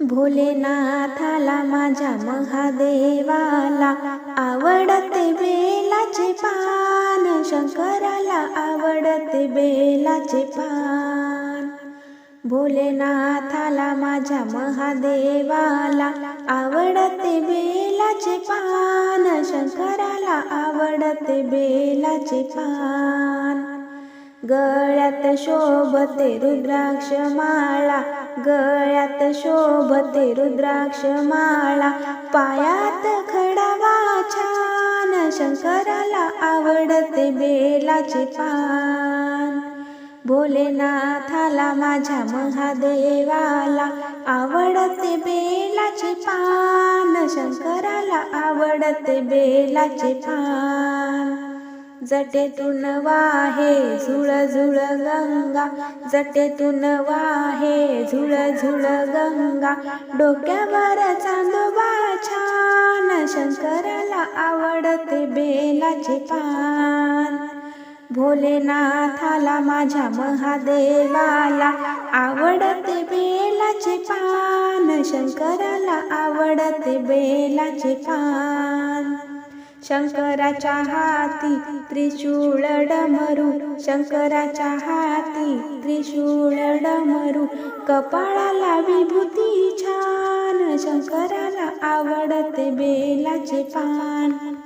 भोलेनाथाला माझ्या महादेवाला आवडते बेलाचे पान. शंकराला आवडते बेलाचे पान. भोलेनाथाला माझ्या महादेवाला आवडते बेलाचे पान. शंकराला आवडते बेलाचे पान. गळ्यात शोभते रुद्राक्ष माळा गळ्यात शोभते रुद्राक्ष माळा पायात खडावा छान शंकराला आवडते बेलाचे पान. भोलेनाथाला माझ्या महादेवाला आवडते बेलाचे पान शंकराला आवडते बेलाचे पान. जटेतून वाहे झुळ झुळ गंगा. जटेतून वाहे झुळ झुळ गंगा. डोक्यावर चांदोबा छान शंकराला आवडते बेलाचे पान. भोलेनाथाला माझ्या महादेवाला आवडते बेलाचे पान. शंकराला आवडते बेलाचे पान. शंकराच्या हाती त्रिशूळ डमरू शंकराच्या हाती त्रिशूळ डमरू. कपाळाला विभूती छान शंकराला आवडते बेलाचे पान.